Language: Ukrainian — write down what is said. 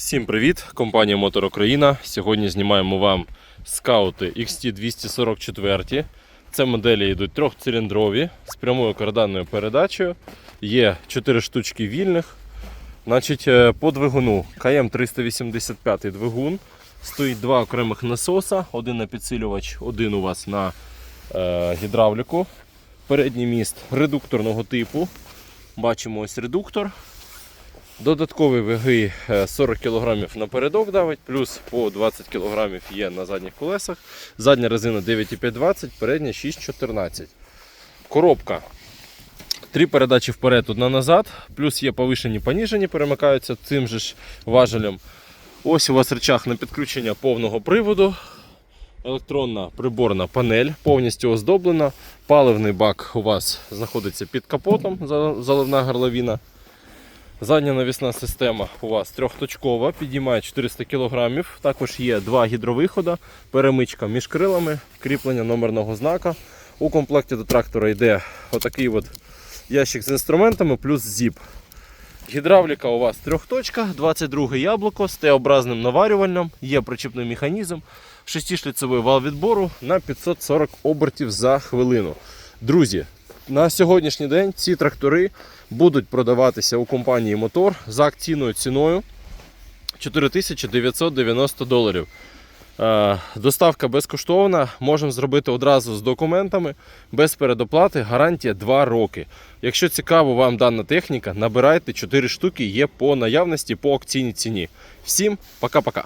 Всім привіт! Компанія Мотор Україна. Сьогодні знімаємо вам скаути XT244. Це моделі йдуть трьохциліндрові з прямою карданною передачею. Є 4 штучки вільних. Значить, е, по двигуну КМ385 двигун. Стоїть два окремих насоса, один на підсилювач, один у вас на е, гідравліку. Передній міст редукторного типу. Бачимо ось редуктор. Додаткові ваги е, 40 кг напередок давить, плюс по 20 кг є на задніх колесах. Задня резина 9,520, передня 6,14. Коробка. Три передачі вперед, одна назад, плюс є повишені поніжені, перемикаються цим же ж важелем. Ось у вас речах на підключення повного приводу. Електронна приборна панель повністю оздоблена. Паливний бак у вас знаходиться під капотом, заливна горловина. Задня навісна система у вас трьохточкова, підіймає 400 кг. Також є два гідровихода, перемичка між крилами, кріплення номерного знака. У комплекті до трактора йде отакий от ящик з інструментами плюс зіп. Гідравліка у вас трьохточка, 22 яблуко з Т-образним наварювальним, є причіпний механізм, 6-шліцевий вал відбору на 540 обертів за хвилину. Друзі, на сьогоднішній день ці трактори будуть продаватися у компанії Мотор за акційною ціною 4990 доларів. Е, Доставка безкоштовна, можемо зробити одразу з документами, без передоплати, гарантія 2 роки. Якщо цікаво вам дана техніка, набирайте 4 штуки, є по наявності по акційній ціні. Всім пока-пока.